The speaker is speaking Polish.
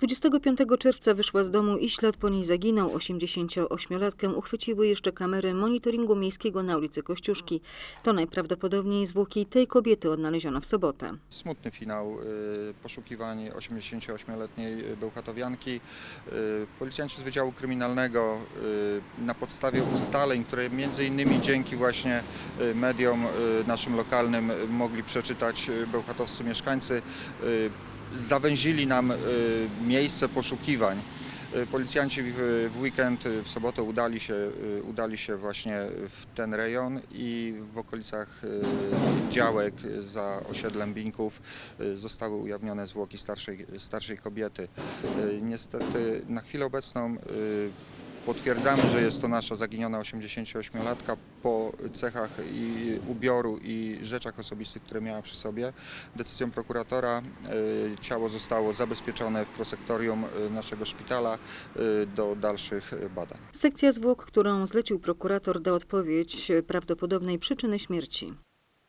25 czerwca wyszła z domu i ślad po niej zaginął. 88-latkę uchwyciły jeszcze kamery monitoringu miejskiego na ulicy Kościuszki. To najprawdopodobniej zwłoki tej kobiety odnaleziono w sobotę. Smutny finał y, poszukiwań 88-letniej Bełchatowianki. Y, Policjanci z Wydziału Kryminalnego y, na podstawie ustaleń, które między innymi dzięki właśnie y, mediom y, naszym lokalnym y, mogli przeczytać y, bełchatowscy mieszkańcy, y, zawęzili nam y, miejsce poszukiwań. Y, Policjanci w, weekend, y, w sobotę udali się, udali się właśnie w ten rejon i w okolicach działek za osiedlem Binków zostały ujawnione zwłoki starszej, starszej kobiety. Niestety na chwilę obecną potwierdzamy, że jest to nasza zaginiona 88-latka po cechach i ubioru i rzeczach osobistych, które miała przy sobie. Decyzją prokuratora y, ciało zostało zabezpieczone w prosektorium y, naszego szpitala y, do dalszych badań. Sekcja zwłok, którą zlecił prokurator, da odpowiedź prawdopodobnej przyczyny śmierci.